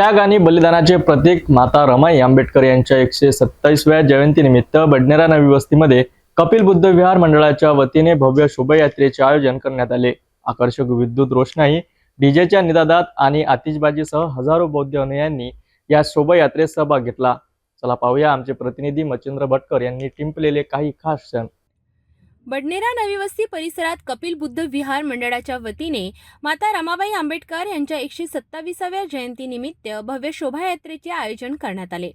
त्याग आणि बलिदानाचे प्रतीक माता रमाई आंबेडकर यांच्या एकशे सत्तावीसव्या जयंतीनिमित्त बडनेरा नवी वस्तीमध्ये कपिल बुद्ध विहार मंडळाच्या वतीने भव्य शोभायात्रेचे आयोजन करण्यात आले. आकर्षक विद्युत रोषणाई डीजेच्या निदादात आणि आतिषबाजीसह हजारो बौद्ध अनुयायांनी या शोभायात्रेत सहभाग घेतला. चला पाहूया आमचे प्रतिनिधी मच्छिंद्र भटकर यांनी टिंपलेले काही खास क्षण. बडनेरा नवी वस्ती परिसरात कपिल बुद्ध विहार मंडळाच्या वतीने माता रमाबाई आंबेडकर यांच्या एकशे सत्ताविसाव्या जयंतीनिमित्त भव्य शोभायात्रेचे आयोजन करण्यात आले.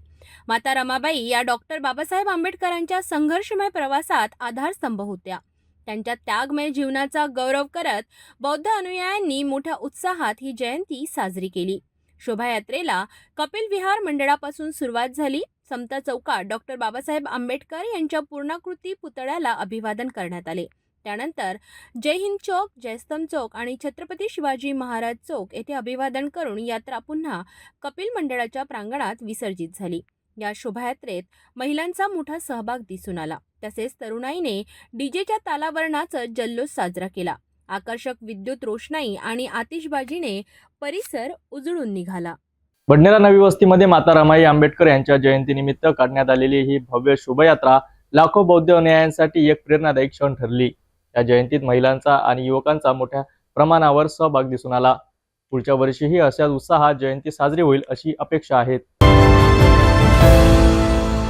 माता रमाबाई या डॉक्टर बाबासाहेब आंबेडकरांच्या संघर्षमय प्रवासात आधारस्तंभ होत्या. त्यांच्या त्यागमय जीवनाचा गौरव करत बौद्ध अनुयायांनी मोठ्या उत्साहात ही जयंती साजरी केली. शोभायात्रेला कपिल विहार मंडळापासून सुरुवात झाली समता चौकात डॉक्टर बाबासाहेब आंबेडकर यांच्या पूर्णाकृती पुतळ्याला अभिवादन करण्यात आले. त्यानंतर जय हिंद चौक जयस्तंभ चौक आणि छत्रपती शिवाजी महाराज चौक येथे अभिवादन करून यात्रा पुन्हा कपिल मंडळाच्या प्रांगणात विसर्जित झाली. या शोभायात्रेत महिलांचा मोठा सहभाग दिसून आला. तसेच तरुणाईने डीजेच्या तालावरणाचा जल्लोष साजरा केला. आकर्षक विद्युत रोषणाई आणि आतिषबाजीने परिसर उजळून निघाला. बडनेरा नवी वस्तीमध्ये माता रमाई आंबेडकर यांच्या जयंतीनिमित्त काढण्यात आलेली ही भव्य शोभायात्रा लाखो बौद्ध अनुयायांसाठी एक प्रेरणादायी क्षण ठरली. या जयंतीत महिलांचा आणि युवकांचा मोठ्या प्रमाणावर सहभाग दिसून आला. पुढच्या वर्षीही अशाच उत्साहात जयंती साजरी होईल अशी अपेक्षा आहेत.